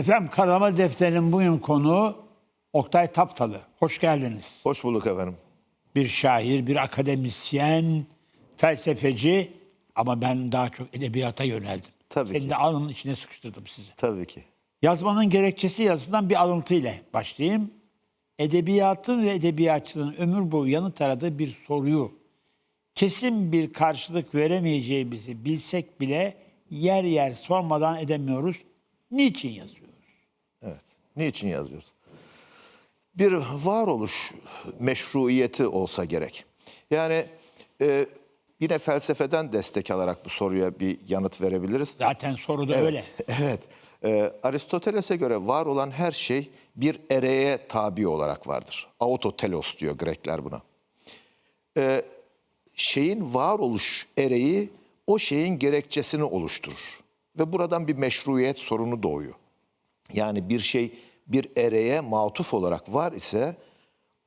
Efendim Karama Defteri'nin bugün konuğu Oktay Taptalı. Hoş geldiniz. Hoş bulduk efendim. Bir şair, bir akademisyen, felsefeci ama ben daha çok edebiyata yöneldim. Tabii Kendi ki. alnımın içine sıkıştırdım sizi. Tabii ki. Yazmanın gerekçesi yazısından bir alıntı ile başlayayım. Edebiyatın ve edebiyatçının ömür boyu yanıt aradığı bir soruyu kesin bir karşılık veremeyeceğimizi bilsek bile yer yer sormadan edemiyoruz. Niçin yazıyoruz? Evet. Niçin yazıyoruz? Bir varoluş meşruiyeti olsa gerek. Yani e, yine felsefeden destek alarak bu soruya bir yanıt verebiliriz. Zaten soru da Evet, öyle. Evet. Ee, Aristoteles'e göre var olan her şey bir ereğe tabi olarak vardır. Autotelos diyor Grekler buna. Ee, şeyin varoluş ereği o şeyin gerekçesini oluşturur. Ve buradan bir meşruiyet sorunu doğuyor. Yani bir şey bir ereğe matuf olarak var ise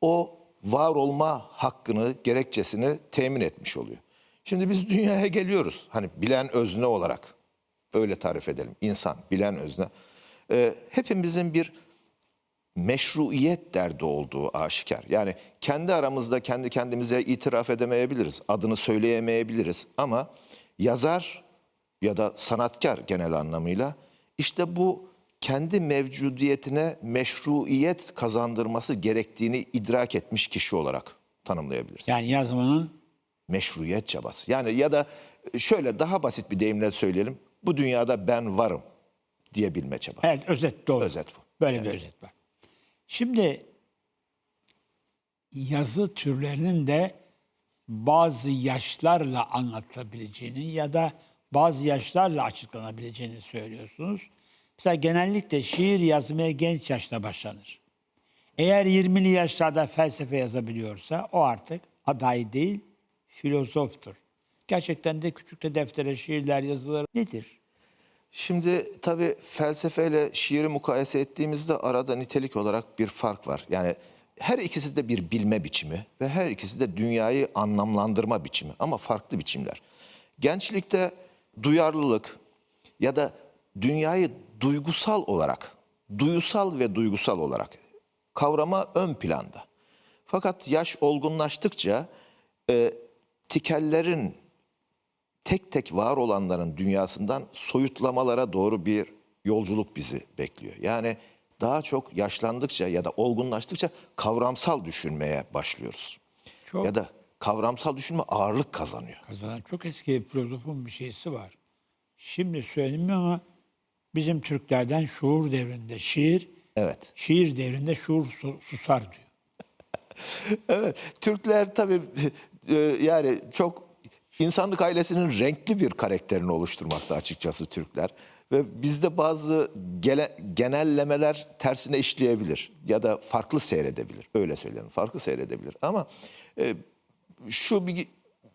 o var olma hakkını, gerekçesini temin etmiş oluyor. Şimdi biz dünyaya geliyoruz. Hani bilen özne olarak. Öyle tarif edelim. İnsan, bilen özne. Ee, hepimizin bir meşruiyet derdi olduğu aşikar. Yani kendi aramızda kendi kendimize itiraf edemeyebiliriz. Adını söyleyemeyebiliriz. Ama yazar ya da sanatkar genel anlamıyla işte bu kendi mevcudiyetine meşruiyet kazandırması gerektiğini idrak etmiş kişi olarak tanımlayabiliriz. Yani yazmanın Meşruiyet çabası. Yani ya da şöyle daha basit bir deyimle söyleyelim. Bu dünyada ben varım diyebilme çabası. evet özet doğru. Özet bu. Böyle bir özet var. Şimdi yazı türlerinin de bazı yaşlarla anlatabileceğini ya da bazı yaşlarla açıklanabileceğini söylüyorsunuz. Mesela genellikle şiir yazmaya genç yaşta başlanır. Eğer 20'li yaşlarda felsefe yazabiliyorsa o artık aday değil, filozoftur. Gerçekten de küçükte deftere şiirler yazılır. Nedir? Şimdi tabii felsefeyle şiiri mukayese ettiğimizde arada nitelik olarak bir fark var. Yani her ikisi de bir bilme biçimi ve her ikisi de dünyayı anlamlandırma biçimi ama farklı biçimler. Gençlikte duyarlılık ya da dünyayı duygusal olarak, duyusal ve duygusal olarak kavrama ön planda. Fakat yaş olgunlaştıkça e, tikellerin tek tek var olanların dünyasından soyutlamalara doğru bir yolculuk bizi bekliyor. Yani daha çok yaşlandıkça ya da olgunlaştıkça kavramsal düşünmeye başlıyoruz. Çok Ya da kavramsal düşünme ağırlık kazanıyor. kazanan çok eski bir filozofun bir şeysi var. Şimdi söylemiyor ama bizim Türklerden şuur devrinde şiir, Evet. şiir devrinde şuur su- susar diyor. Evet. Türkler tabii e, yani çok insanlık ailesinin renkli bir karakterini oluşturmakta açıkçası Türkler. Ve bizde bazı gele, genellemeler tersine işleyebilir ya da farklı seyredebilir. Öyle söyleyelim. Farklı seyredebilir. Ama e, şu bir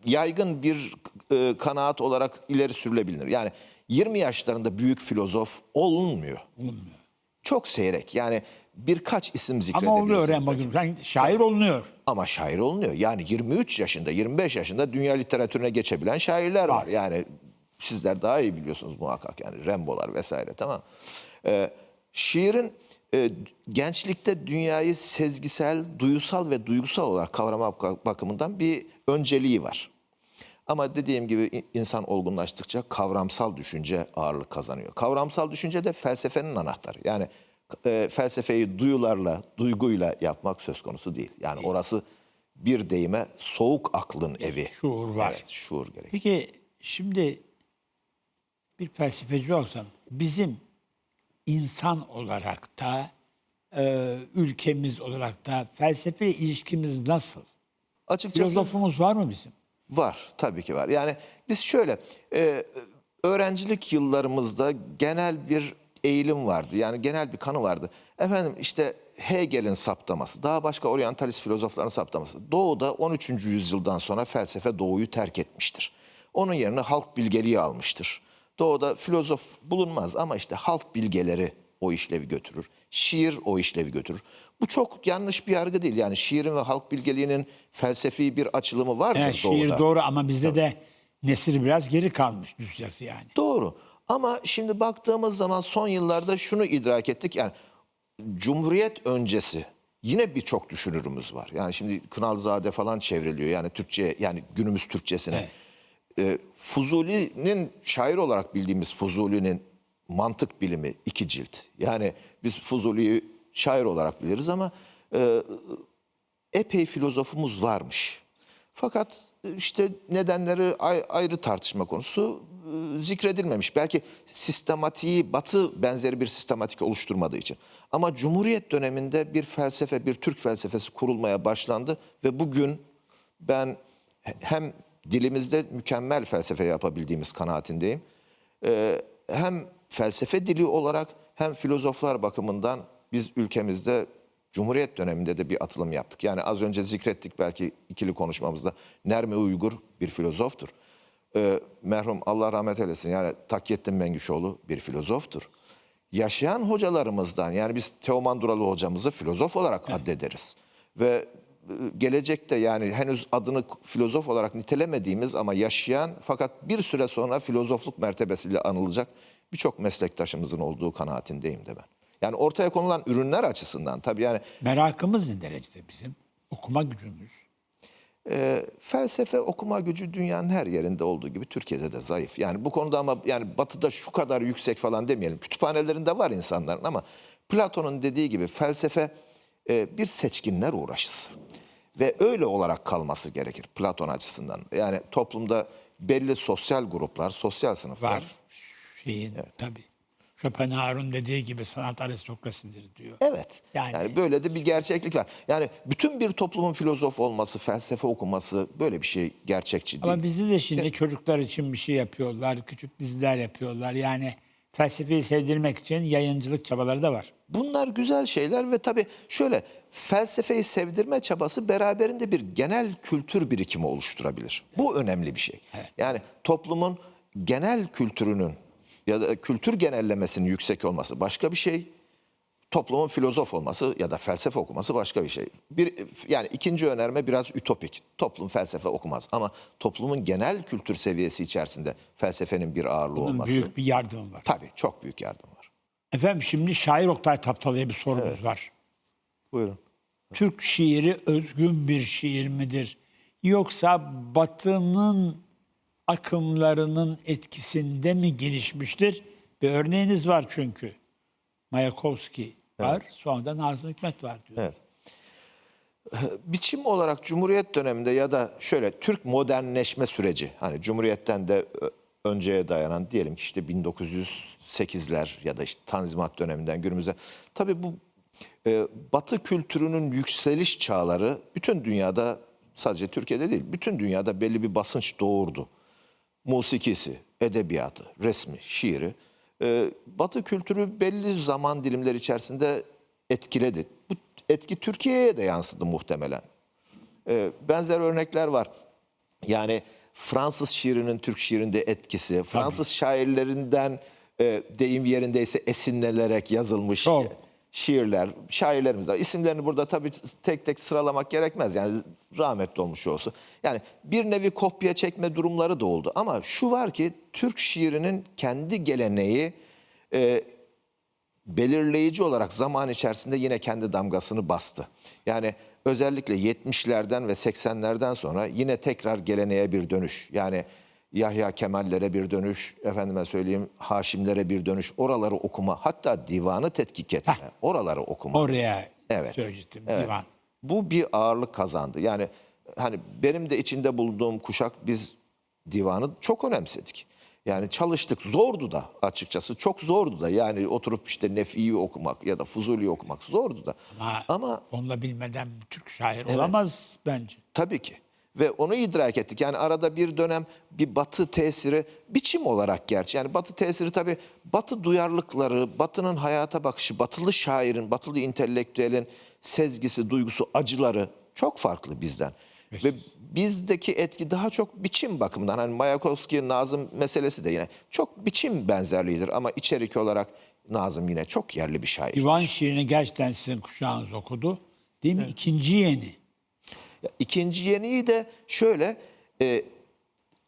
yaygın bir e, kanaat olarak ileri sürülebilir. Yani 20 yaşlarında büyük filozof olunmuyor. Olmuyor. Çok seyrek. Yani birkaç isim Ama zikredebilirsiniz. oluyor en belki. bakın. Yani şair olunuyor. Ama şair olunuyor. Yani 23 yaşında, 25 yaşında dünya literatürüne geçebilen şairler var. Yani sizler daha iyi biliyorsunuz muhakkak yani Rembo'lar vesaire tamam. Ee, şiirin e, gençlikte dünyayı sezgisel, duyusal ve duygusal olarak kavrama bakımından bir önceliği var. Ama dediğim gibi insan olgunlaştıkça kavramsal düşünce ağırlık kazanıyor. Kavramsal düşünce de felsefenin anahtarı. Yani e, felsefeyi duyularla, duyguyla yapmak söz konusu değil. Yani orası bir deyime soğuk aklın evi. Şuur var. Evet, şuur gerek. Peki şimdi bir felsefeci olsam bizim insan olarak da e, ülkemiz olarak da felsefe ilişkimiz nasıl? Açıkçası Filozofumuz var mı bizim? Var, tabii ki var. Yani biz şöyle, e, öğrencilik yıllarımızda genel bir eğilim vardı. Yani genel bir kanı vardı. Efendim işte Hegel'in saptaması, daha başka oryantalist filozofların saptaması. Doğu'da 13. yüzyıldan sonra felsefe Doğu'yu terk etmiştir. Onun yerine halk bilgeliği almıştır. Doğu'da filozof bulunmaz ama işte halk bilgeleri o işlevi götürür. Şiir o işlevi götürür. Bu çok yanlış bir yargı değil. Yani şiirin ve halk bilgeliğinin felsefi bir açılımı vardır Evet, Doğu'da. şiir doğru ama bizde de nesir biraz geri kalmış düz yazı yani. Doğru. Ama şimdi baktığımız zaman son yıllarda şunu idrak ettik. Yani Cumhuriyet öncesi yine birçok düşünürümüz var. Yani şimdi Kınalzade falan çevriliyor. Yani Türkçe yani günümüz Türkçesine. Ee, Fuzuli'nin şair olarak bildiğimiz Fuzuli'nin mantık bilimi iki cilt. Yani biz Fuzuli'yi şair olarak biliriz ama e, epey filozofumuz varmış. Fakat işte nedenleri ay- ayrı tartışma konusu e, zikredilmemiş. Belki sistematiği batı benzeri bir sistematik oluşturmadığı için. Ama Cumhuriyet döneminde bir felsefe, bir Türk felsefesi kurulmaya başlandı ve bugün ben hem dilimizde mükemmel felsefe yapabildiğimiz kanaatindeyim. Ee, hem felsefe dili olarak hem filozoflar bakımından biz ülkemizde Cumhuriyet döneminde de bir atılım yaptık. Yani az önce zikrettik belki ikili konuşmamızda. Nermi Uygur bir filozoftur. Ee, merhum Allah rahmet eylesin yani Takyettin Mengüşoğlu bir filozoftur. Yaşayan hocalarımızdan yani biz Teoman Duralı hocamızı filozof olarak addederiz. Ve e, gelecekte yani henüz adını filozof olarak nitelemediğimiz ama yaşayan fakat bir süre sonra filozofluk mertebesiyle anılacak birçok meslektaşımızın olduğu kanaatindeyim de ben. Yani ortaya konulan ürünler açısından tabii yani Merakımız ne derecede bizim? Okuma gücümüz. e, felsefe okuma gücü dünyanın her yerinde olduğu gibi Türkiye'de de zayıf. Yani bu konuda ama yani batıda şu kadar yüksek falan demeyelim. Kütüphanelerinde var insanların ama Platon'un dediği gibi felsefe e, bir seçkinler uğraşısı. Ve öyle olarak kalması gerekir Platon açısından. Yani toplumda belli sosyal gruplar, sosyal sınıflar. Var. Şeyin tabii. Schopenhauer'un dediği gibi sanat aristokrasidir diyor. Evet. Yani- Yani, böyle de bir gerçeklik var. Yani bütün bir toplumun filozof olması, felsefe okuması böyle bir şey gerçekçi değil. Ama bizde de şimdi çocuklar için bir şey yapıyorlar. Küçük diziler yapıyorlar. Yani felsefeyi sevdirmek için yayıncılık çabaları da var. Bunlar güzel şeyler ve tabii şöyle felsefeyi sevdirme çabası beraberinde bir genel kültür birikimi oluşturabilir. Bu önemli bir şey. Yani toplumun genel kültürünün ya da kültür genellemesinin yüksek olması başka bir şey. Toplumun filozof olması ya da felsefe okuması başka bir şey. Bir yani ikinci önerme biraz ütopik. Toplum felsefe okumaz ama toplumun genel kültür seviyesi içerisinde felsefenin bir ağırlığı Bunun olması büyük bir yardımı var. tabii çok büyük yardım var. Efendim şimdi şair Oktay Taptalı'ya bir sorumuz var. Buyurun. Türk şiiri özgün bir şiir midir? Yoksa Batı'nın akımlarının etkisinde mi gelişmiştir? Bir örneğiniz var çünkü. Mayakovski var, sonra Nazım Hikmet var diyor. Evet. Biçim olarak Cumhuriyet döneminde ya da şöyle Türk modernleşme süreci hani Cumhuriyet'ten de önceye dayanan diyelim ki işte 1908'ler ya da işte Tanzimat döneminden günümüze. Tabii bu e, Batı kültürünün yükseliş çağları bütün dünyada sadece Türkiye'de değil bütün dünyada belli bir basınç doğurdu. Musikisi, edebiyatı, resmi, şiiri. e, Batı kültürü belli zaman dilimleri içerisinde etkiledi. Bu etki Türkiye'ye de yansıdı muhtemelen. E, benzer örnekler var. Yani Fransız şiirinin Türk şiirinde etkisi, Fransız şairlerinden e, deyim yerindeyse esinlenerek yazılmış Çok. Şiirler, şairlerimiz var. İsimlerini burada tabii tek tek sıralamak gerekmez. Yani rahmetli olmuş olsun. Yani bir nevi kopya çekme durumları da oldu. Ama şu var ki Türk şiirinin kendi geleneği e, belirleyici olarak zaman içerisinde yine kendi damgasını bastı. Yani özellikle 70'lerden ve 80'lerden sonra yine tekrar geleneğe bir dönüş. Yani Yahya Kemallere bir dönüş, efendime söyleyeyim Haşimlere bir dönüş, oraları okuma, hatta divanı tetkik etme, oraları okuma. Oraya Evet. söyleyecektim Evet. divan. Bu bir ağırlık kazandı. Yani hani benim de içinde bulunduğum kuşak biz divanı çok önemsedik. Yani çalıştık. Zordu da açıkçası. Çok zordu da. Yani oturup işte Nefi'yi okumak ya da Fuzuli'yi okumak zordu da. Ama, Ama onunla bilmeden Türk şair olamaz bence. Tabii ki. Ve onu idrak ettik. Yani arada bir dönem bir batı tesiri biçim olarak gerçi. Yani batı tesiri tabii batı duyarlılıkları, batının hayata bakışı, batılı şairin, batılı intelektüelin sezgisi, duygusu, acıları çok farklı bizden. Ve bizdeki etki daha çok biçim bakımından. Hani Mayakovski, Nazım meselesi de yine çok biçim benzerliğidir. Ama içerik olarak Nazım yine çok yerli bir şair. Divan şiirini gerçekten sizin kuşağınız okudu. Değil mi? İkinci yeni. İkinci yeniyi de şöyle e,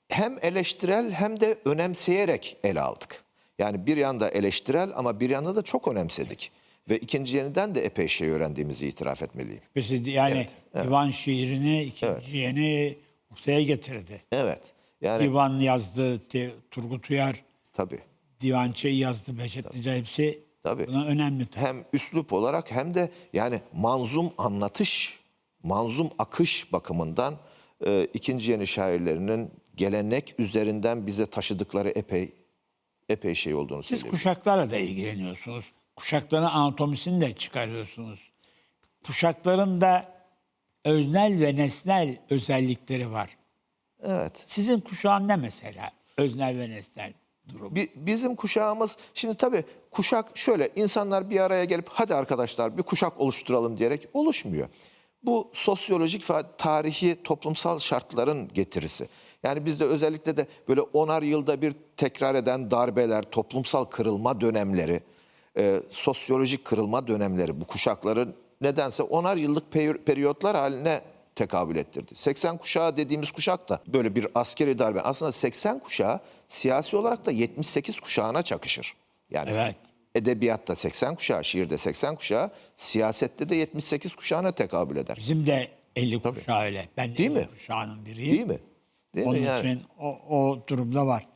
hem eleştirel hem de önemseyerek ele aldık. Yani bir yanda eleştirel ama bir yanda da çok önemsedik. Ve ikinci yeniden de epey şey öğrendiğimizi itiraf etmeliyim. Mesela yani divan şiirini ikinci yeni ortaya getirdi. Evet. Yani Divan yazdı, Turgut Uyar, tabii. Divançe'yi yazdı, Behçet Neca hepsi Tabii. buna önemli. hem üslup olarak hem de yani manzum anlatış, manzum akış bakımından e, ikinci yeni şairlerinin gelenek üzerinden bize taşıdıkları epey epey şey olduğunu Siz söyleyeyim. kuşaklarla da ilgileniyorsunuz. Kuşakların anatomisini de çıkarıyorsunuz. Kuşakların da öznel ve nesnel özellikleri var. Evet. Sizin kuşağın ne mesela? Öznel ve nesnel durum. Bi- bizim kuşağımız şimdi tabii kuşak şöyle insanlar bir araya gelip hadi arkadaşlar bir kuşak oluşturalım diyerek oluşmuyor. Bu sosyolojik ve tarihi toplumsal şartların getirisi. Yani bizde özellikle de böyle onar yılda bir tekrar eden darbeler, toplumsal kırılma dönemleri, e, sosyolojik kırılma dönemleri bu kuşakların nedense onar yıllık peri- periyotlar haline tekabül ettirdi. 80 kuşağı dediğimiz kuşak da böyle bir askeri darbe. Aslında 80 kuşağı siyasi olarak da 78 kuşağına çakışır. Yani Evet. Edebiyatta 80 kuşağı, şiirde 80 kuşağı, siyasette de 78 kuşağına tekabül eder. Bizim de 50 kuşağı öyle. Ben de Değil 50 mi? kuşağının biriyim. Değil mi? Değil Onun mi yani? için o, o durumda var.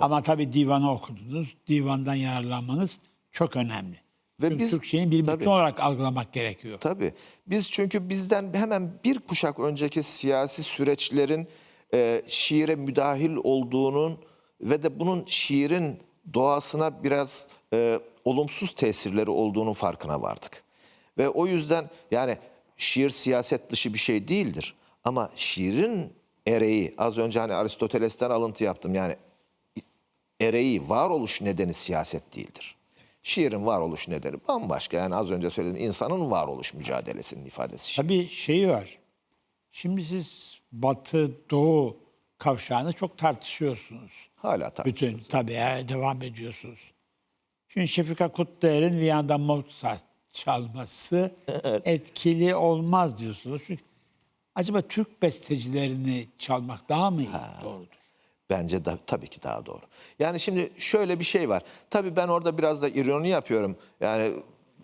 Ama tabii divanı okudunuz. Divandan yararlanmanız çok önemli. Ve Çünkü biz- Türkçenin bir bütün tabii. olarak algılamak gerekiyor. Tabii. Biz çünkü bizden hemen bir kuşak önceki siyasi süreçlerin e, şiire müdahil olduğunun ve de bunun şiirin doğasına biraz e, olumsuz tesirleri olduğunun farkına vardık. Ve o yüzden yani şiir siyaset dışı bir şey değildir. Ama şiirin ereği, az önce hani Aristoteles'ten alıntı yaptım yani ereği, varoluş nedeni siyaset değildir. Şiirin varoluş nedeni bambaşka. Yani az önce söyledim insanın varoluş mücadelesinin ifadesi. Tabii şeyi var. Şimdi siz Batı, Doğu kavşağını çok tartışıyorsunuz. Hala tartışılır. Bütün tabii ya, devam ediyorsunuz. Şimdi Şefika Kutluer'in Viyana'da Mozart çalması etkili olmaz diyorsunuz. Çünkü acaba Türk bestecilerini çalmak daha mı iyi doğrudur? Bence de tabii ki daha doğru. Yani şimdi şöyle bir şey var. Tabii ben orada biraz da ironi yapıyorum. Yani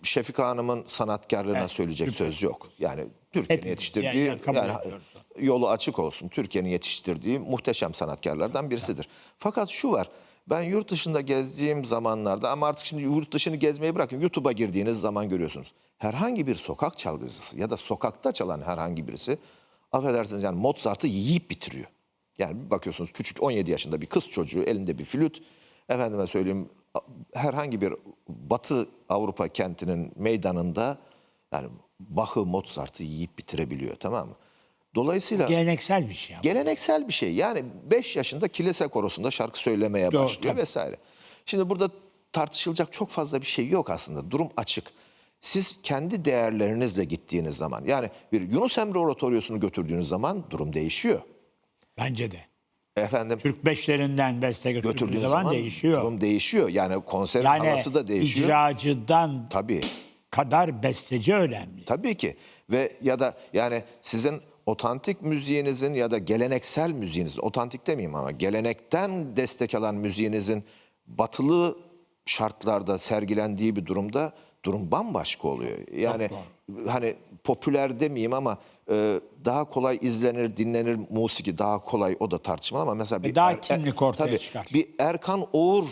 Şefika Hanım'ın sanatkarlığına Evet, söyleyecek süper. söz yok. Yani Türkiye'nin yetiştirdiği yani yani ediyoruz. Yolu açık olsun. Türkiye'nin yetiştirdiği muhteşem sanatkarlardan birisidir. Fakat şu var. Ben yurt dışında gezdiğim zamanlarda ama artık şimdi yurt dışını gezmeyi bırakın. YouTube'a girdiğiniz zaman görüyorsunuz. Herhangi bir sokak çalgıcısı ya da sokakta çalan herhangi birisi affedersiniz yani Mozart'ı yiyip bitiriyor. Yani bakıyorsunuz küçük 17 yaşında bir kız çocuğu elinde bir flüt. Efendime söyleyeyim herhangi bir Batı Avrupa kentinin meydanında yani Bach'ı Mozart'ı yiyip bitirebiliyor tamam mı? Dolayısıyla Geleneksel bir şey ama. geleneksel bir şey. Yani 5 yaşında kilise korosunda şarkı söylemeye Doğru, başlıyor tabii. vesaire. Şimdi burada tartışılacak çok fazla bir şey yok aslında. Durum açık. Siz kendi değerlerinizle gittiğiniz zaman yani bir Yunus Emre oratoryosunu götürdüğünüz zaman durum değişiyor. Bence de. Efendim Türk beşlerinden beste götürdüğü götürdüğünüz zaman, zaman değişiyor. durum değişiyor. Yani konserin yani havası da değişiyor. icracıdan Tabii. kadar besteci önemli. Tabii ki ve ya da yani sizin otantik müziğinizin ya da geleneksel müziğinizin, otantik demeyeyim ama gelenekten destek alan müziğinizin batılı şartlarda sergilendiği bir durumda durum bambaşka oluyor. Yani hani popüler demeyeyim ama e, daha kolay izlenir, dinlenir musiki daha kolay o da tartışma ama mesela bir daha kimlik ortaya tabii, çıkar. Bir Erkan Oğur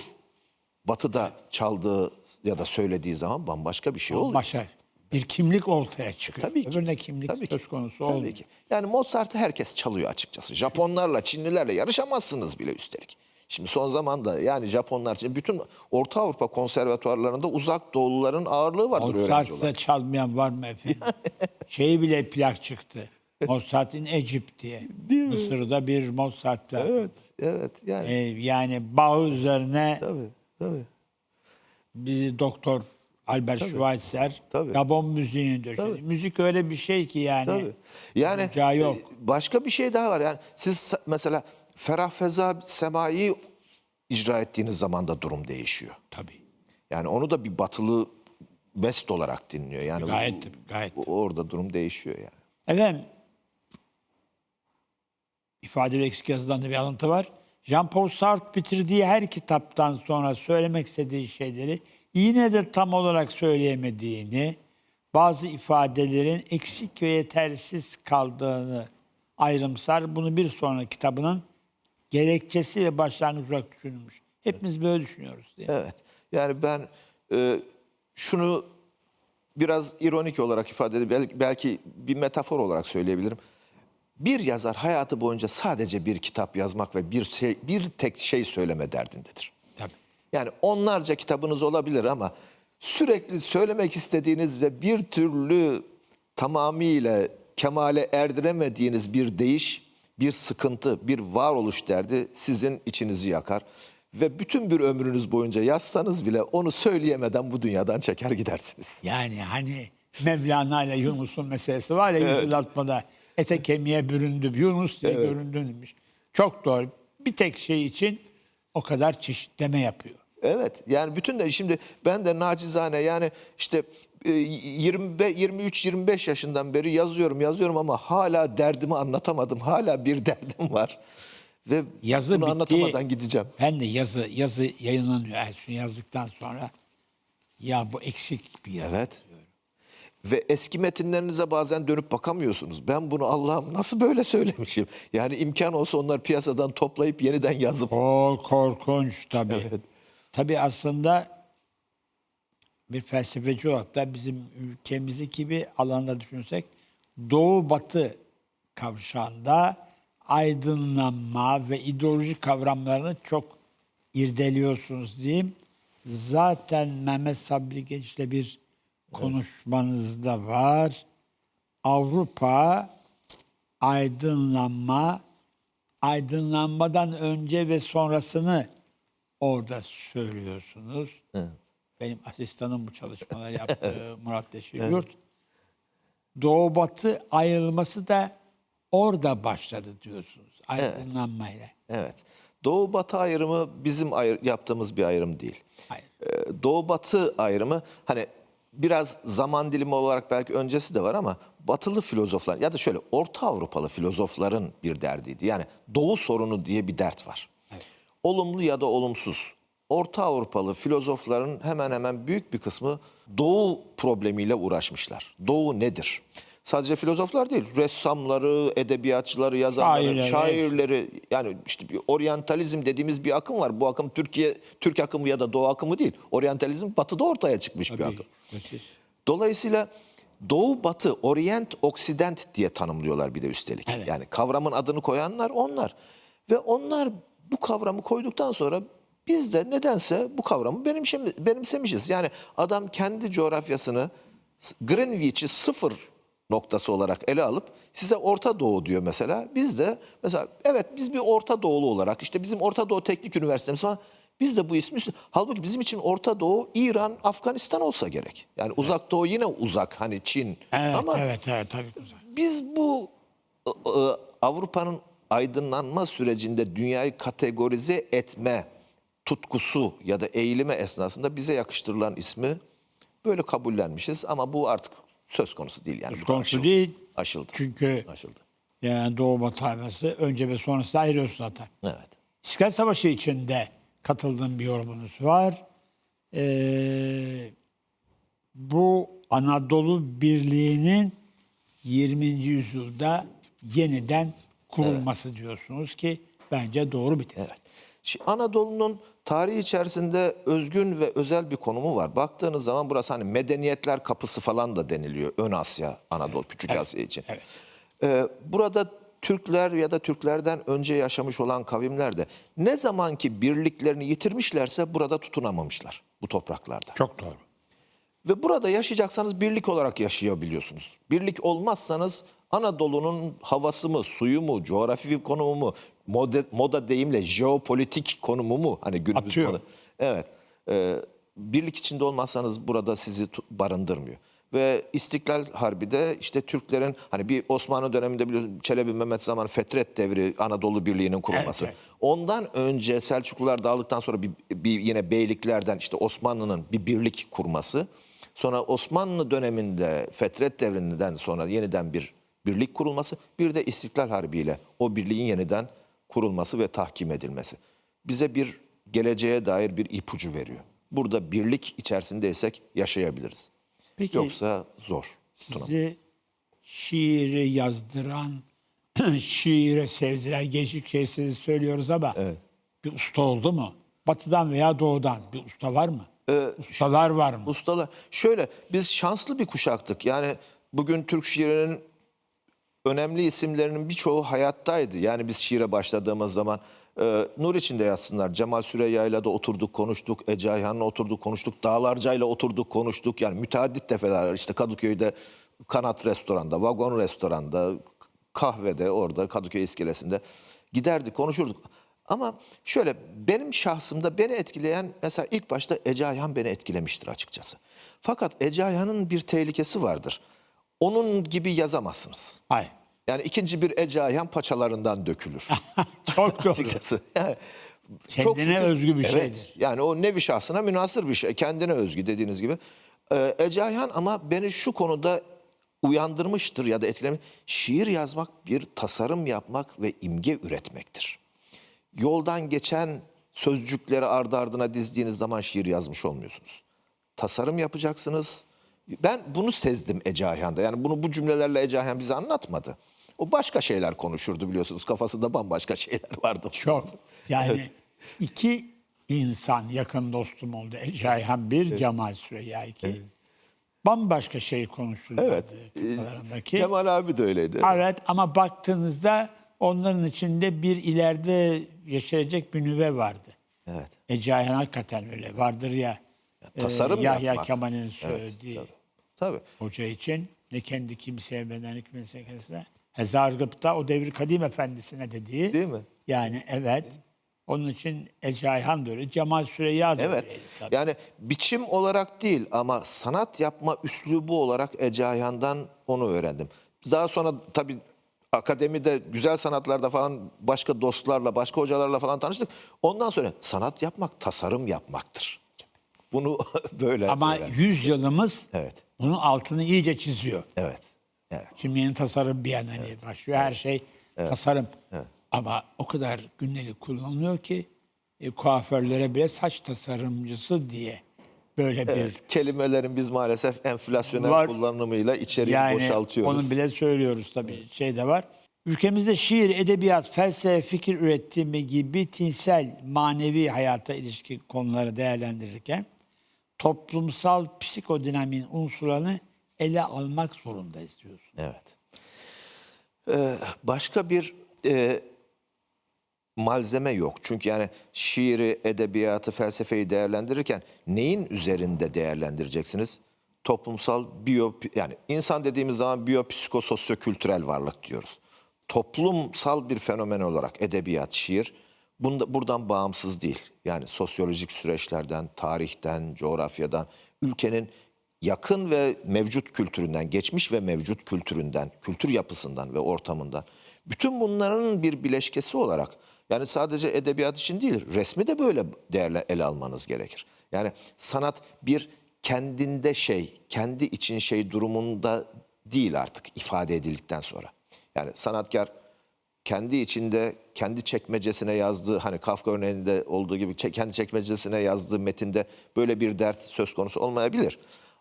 batıda çaldığı ya da söylediği zaman bambaşka bir şey oluyor. Başa bir kimlik ortaya çıkıyor. Tabii ki. Öbürüne kimlik Tabii ki. söz konusu Tabii olmuyor. ki. Yani Mozart'ı herkes çalıyor açıkçası. Japonlarla, Çinlilerle yarışamazsınız bile üstelik. Şimdi son zamanda yani Japonlar için bütün Orta Avrupa konservatuarlarında uzak doğuluların ağırlığı vardır öğrenci olarak. Mozart'sa çalmayan var mı efendim? Şeyi bile plak çıktı. Mozart in Egypt diye. Mısır'da bir Mozart plak. Evet, evet yani. Ee, yani Bach üzerine Tabii, tabii. bir doktor Albert Schweitzer tabii. Gabon müziğini döşedi. Müzik öyle bir şey ki yani. Tabii. Yani yok. e, başka bir şey daha var. Yani siz mesela Ferah Feza Semai'yi icra ettiğiniz zaman da durum değişiyor. Tabii. Yani onu da bir batılı best olarak dinliyor. Yani Gayet tabii, gayet. orada durum değişiyor yani. Efendim ifade ve eksik yazıdan da bir alıntı var. Jean-Paul Sartre bitirdiği her kitaptan sonra söylemek istediği şeyleri yine de tam olarak söyleyemediğini, bazı ifadelerin eksik ve yetersiz kaldığını ayrımsar. Bunu bir sonraki kitabının gerekçesi ve başlangıç olarak düşünülmüş. Hepimiz böyle düşünüyoruz. Değil mi? Evet. Yani ben e, şunu biraz ironik olarak ifade edip belki, belki bir metafor olarak söyleyebilirim. Bir yazar hayatı boyunca sadece bir kitap yazmak ve bir şey, bir tek şey söyleme derdindedir. Yani onlarca kitabınız olabilir ama sürekli söylemek istediğiniz ve bir türlü tamamıyla kemale erdiremediğiniz bir değiş, bir sıkıntı, bir varoluş derdi sizin içinizi yakar. Ve bütün bir ömrünüz boyunca yazsanız bile onu söyleyemeden bu dünyadan çeker gidersiniz. Yani hani Mevlana ile Yunus'un meselesi var ya yüzülatmada ete kemiğe büründü. Yunus diye göründün demiş. Çok doğru. Bir tek şey için o kadar çeşitleme yapıyor. Evet yani bütün de şimdi ben de nacizane yani işte e, 23-25 yaşından beri yazıyorum yazıyorum ama hala derdimi anlatamadım. Hala bir derdim var. Ve Yazı bunu bitti. anlatamadan gideceğim. Ben de yazı yazı yayınlanıyor Ersun yazdıktan sonra. Ya bu eksik bir yazı. Evet. Ve eski metinlerinize bazen dönüp bakamıyorsunuz. Ben bunu Allah'ım nasıl böyle söylemişim? Yani imkan olsa onlar piyasadan toplayıp yeniden yazıp O korkunç tabii. Tabii aslında bir felsefeci olarak da bizim ülkemizdeki bir alanda düşünsek doğu batı kavşağında aydınlanma ve ideoloji kavramlarını çok irdeliyorsunuz diyeyim. Zaten Mehmet Sabri Genç'le bir konuşmanızda var. Avrupa aydınlanma, aydınlanmadan önce ve sonrasını orada söylüyorsunuz. Evet. Benim asistanım bu çalışmaları yaptı Murat Deşir Yurt. Doğu batı ayrılması da orada başladı diyorsunuz. Aydınlanmayla. Evet. Doğu batı ayrımı bizim ayır- yaptığımız bir ayrım değil. Hayır. Ee, Doğu batı ayrımı hani biraz zaman dilimi olarak belki öncesi de var ama batılı filozoflar ya da şöyle Orta Avrupalı filozofların bir derdiydi. Yani Doğu sorunu diye bir dert var. Olumlu ya da olumsuz. Orta Avrupalı filozofların hemen hemen büyük bir kısmı Doğu problemiyle uğraşmışlar. Doğu nedir? Sadece filozoflar değil, ressamları, edebiyatçıları, yazarları, Şairleri, şairleri yani işte bir oryantalizm dediğimiz bir akım var. Bu akım Türkiye Türk akımı ya da Doğu akımı değil. Oryantalizm batıda ortaya çıkmış bir Tabii, akım. müthiş. Dolayısıyla Doğu Batı, Orient, Oksident diye tanımlıyorlar bir de üstelik. Evet. Yani kavramın adını koyanlar onlar. Ve onlar bu kavramı koyduktan sonra biz de nedense bu kavramı benimsemişiz. Yani adam kendi coğrafyasını Greenwich'i sıfır noktası olarak ele alıp size Orta Doğu diyor mesela. Biz de mesela evet biz bir Orta Doğulu olarak işte bizim Orta Doğu Teknik Üniversitemiz var. Biz de bu ismi halbuki bizim için Orta Doğu İran, Afganistan olsa gerek. Yani uzak doğu yine uzak hani Çin. Evet, Ama evet, evet tabii güzel. biz bu Avrupa'nın aydınlanma sürecinde dünyayı kategorize etme tutkusu ya da eğilimi esnasında bize yakıştırılan ismi böyle kabullenmişiz ama bu artık söz konusu değil yani. Söz konusu aşıldı. değil. Aşıldı. Çünkü Aşıldı. yani Doğu Batı önce ve sonrası ayırıyorsun zaten. Evet. İstiklal Savaşı içinde katıldığım bir yorumunuz var. Ee, bu Anadolu Birliği'nin 20. yüzyılda yeniden kurulması diyorsunuz ki bence doğru bir tez. Evet. Şimdi Anadolu'nun tarihi içerisinde özgün ve özel bir konumu var. Baktığınız zaman burası hani medeniyetler kapısı falan da deniliyor. Ön Asya, Anadolu, Küçük Asya için. evet. Ee, burada Türkler ya da Türklerden önce yaşamış olan kavimler de ne zamanki birliklerini yitirmişlerse burada tutunamamışlar bu topraklarda. Çok doğru. Ve burada yaşayacaksanız birlik olarak yaşayabiliyorsunuz. Birlik olmazsanız Anadolu'nun havası mı, suyu mu, coğrafi konumu mu, moda, moda deyimle jeopolitik konumu mu? Hani günümüz Atıyor. moda- Evet. Ee, birlik içinde olmazsanız burada sizi barındırmıyor. Ve İstiklal Harbi de işte Türklerin hani bir Osmanlı döneminde biliyorsunuz Çelebi Mehmet zaman Fetret devri Anadolu Birliği'nin kurulması. Evet, evet. Ondan önce Selçuklular dağıldıktan sonra bir, bir yine beyliklerden işte Osmanlı'nın bir birlik kurması. Sonra Osmanlı döneminde Fetret devrinden sonra yeniden bir birlik kurulması. Bir de İstiklal Harbi ile o birliğin yeniden kurulması ve tahkim edilmesi. Bize bir geleceğe dair bir ipucu veriyor. Burada birlik içerisindeysek yaşayabiliriz. Peki Yoksa zor. sizi şiiri yazdıran, şiire sevdiren gençlik şeysini söylüyoruz ama bir usta oldu mu? Batıdan veya doğudan bir usta var mı? Ustalar var mı? Ustalar şöyle biz şanslı bir kuşaktık. Yani bugün Türk şiirinin önemli isimlerinin birçoğu hayattaydı. Yani biz şiire başladığımız zaman e, nur içinde yatsınlar. Cemal Süreyya'yla da oturduk konuştuk. Ece Ayhan'la oturduk konuştuk. Dağlarca'yla oturduk konuştuk. Yani müteaddit defeler işte Kadıköy'de Kanat Restoran'da, Vagon Restoran'da, kahvede orada Kadıköy iskelesinde giderdik konuşurduk. Ama şöyle benim şahsımda beni etkileyen mesela ilk başta Ece Ayhan beni etkilemiştir açıkçası. Fakat Ece Ayhan'ın bir tehlikesi vardır. Onun gibi yazamazsınız. Hayır. Yani ikinci bir Ece Ayhan paçalarından dökülür. Çok doğru. açıkçası. Yani Kendine özgü bir evet, şeydir. Yani o nevi şahsına münasır bir şey. Kendine özgü dediğiniz gibi. Ee, Ece Ayhan ama beni şu konuda uyandırmıştır ya da etkilemiş. Şiir yazmak bir tasarım yapmak ve imge üretmektir. Yoldan geçen sözcükleri ardı ardına dizdiğiniz zaman şiir yazmış olmuyorsunuz. Tasarım yapacaksınız. Ben bunu sezdim Ece Ayhan'da. Yani bunu bu cümlelerle Ece Ayhan bize anlatmadı. O başka şeyler konuşurdu biliyorsunuz. Kafasında bambaşka şeyler vardı. Çok. Yani iki insan yakın dostum oldu. Ece Ayhan bir, Cemal Süreyya iki. Bambaşka şey konuşuldu. Evet. kafalarındaki. Cemal abi de öyleydi. Evet ama baktığınızda onların içinde bir ileride yaşayacak bir nüve vardı. Evet. Ece Ayhan hakikaten öyle. Vardır ya, tasarım Yahya yapmak. Kemal'in Evet, söylediği tabii. Tabii. hoca için ne kendi kimseye beden hükmetse kendisine. Hezargıp'ta o devir kadim efendisine dediği. Değil mi? Yani evet. Onun için da öyle. Cemal Süreyya da Evet. tabii. Yani biçim olarak değil ama sanat yapma üslubu olarak Ece Ayhan'dan onu öğrendim. Daha sonra tabii akademide güzel sanatlarda falan başka dostlarla, başka hocalarla falan tanıştık. Ondan sonra sanat yapmak tasarım yapmaktır. Bunu böyle Ama öğrendim. yüzyılımız Evet. bunun altını iyice çiziyor. Evet. Evet. Şimdi yeni tasarım bir yana hani başlıyor. Her şey tasarım. Ama o kadar gündelik kullanılıyor ki e, kuaförlere bile saç tasarımcısı diye böyle bir Evet, kelimelerin biz maalesef enflasyonel Var. kullanımıyla içeriği yani boşaltıyoruz. onu bile söylüyoruz tabii şey de var. Ülkemizde şiir, edebiyat, felsefe, fikir üretimi gibi tinsel, manevi hayata ilişkin konuları değerlendirirken toplumsal psikodinamiğin unsurlarını ele almak zorundayız diyorsun. Evet. Ee, başka bir e, malzeme yok. Çünkü yani şiiri, edebiyatı, felsefeyi değerlendirirken neyin üzerinde değerlendireceksiniz? Toplumsal, biyo, yani insan dediğimiz zaman biyopsikososyo-kültürel varlık diyoruz. Toplumsal bir fenomen olarak edebiyat, şiir bunda, buradan bağımsız değil. Yani sosyolojik süreçlerden, tarihten, coğrafyadan, ülkenin yakın ve mevcut kültüründen, geçmiş ve mevcut kültüründen, kültür yapısından ve ortamından bütün bunların bir bileşkesi olarak yani sadece edebiyat için değil, resmi de böyle değerle ele almanız gerekir. Yani sanat bir kendinde şey, kendi için şey durumunda değil artık ifade edildikten sonra. Yani sanatkar kendi içinde kendi çekmecesine yazdığı hani Kafka örneğinde olduğu gibi kendi çekmecesine yazdığı metinde böyle bir dert söz konusu olmayabilir.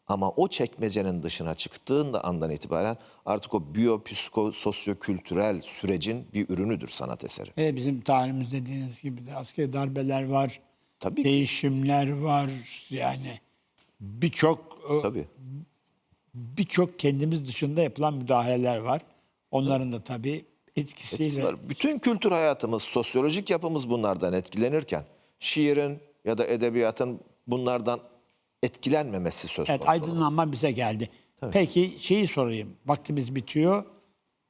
Ama o çekmecenin dışına çıktığında andan itibaren artık o biyopsikososyokültürel sürecin bir ürünüdür sanat eseri. E, bizim tarihimiz dediğiniz gibi de askeri darbeler var, Tabii ki. değişimler var yani birçok e, Tabii. birçok kendimiz dışında yapılan müdahaleler var. Onların da tabii etkisiyle Etkisi var. Bütün kültür hayatımız, sosyolojik yapımız bunlardan etkilenirken şiirin ya da edebiyatın bunlardan etkilenmemesi söz Evet, konusu. aydınlanma bize geldi. Peki şeyi sorayım. Vaktimiz bitiyor.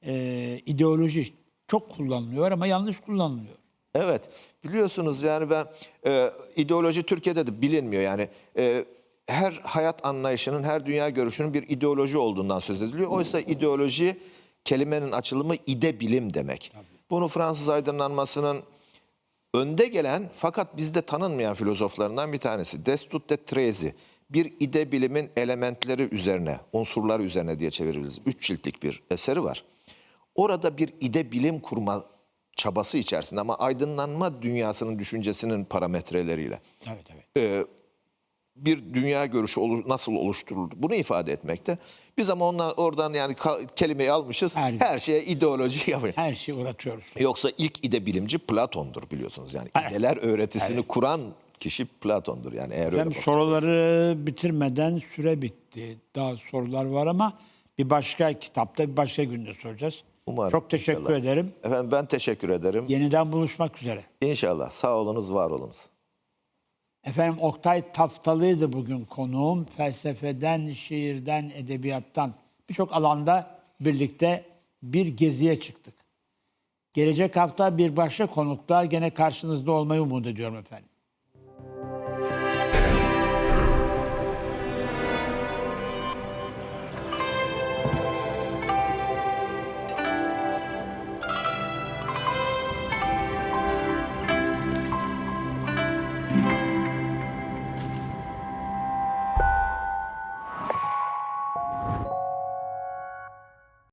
Ee, ideoloji çok kullanılıyor ama yanlış kullanılıyor. Evet biliyorsunuz yani ben e, ideoloji Türkiye'de de bilinmiyor yani e, her hayat anlayışının her dünya görüşünün bir ideoloji olduğundan söz ediliyor. Oysa ideoloji kelimenin açılımı ide bilim demek. Bunu Fransız aydınlanmasının önde gelen fakat bizde tanınmayan filozoflarından bir tanesi Destud de Trezi. Bir ide bilimin elementleri üzerine, unsurları üzerine diye çeviririz. Üç ciltlik bir eseri var. Orada bir ide bilim kurma çabası içerisinde ama aydınlanma dünyasının düşüncesinin parametreleriyle Evet evet. Bir dünya görüşü olu- nasıl oluşturulur? Bunu ifade etmekte. Biz ama ondan, oradan yani kelimeyi almışız. Her- Her şeye ideoloji yapıyor. Her şeyi uğratıyoruz. Yoksa ilk ide bilimci Platon'dur biliyorsunuz. Yani ideler öğretisini kuran kişi Platon'dur. Yani eğer öyle soruları bitirmeden süre bitti. Daha sorular var ama bir başka kitapta bir başka günde soracağız. Umarım, Çok teşekkür inşallah. ederim. Efendim ben teşekkür ederim. Yeniden buluşmak üzere. İnşallah sağ olunuz, var olunuz. Efendim Oktay Taftalı'ydı bugün konuğum. Felsefeden, şiirden, edebiyattan birçok alanda birlikte bir geziye çıktık. Gelecek hafta bir başka konukla gene karşınızda olmayı umut ediyorum efendim.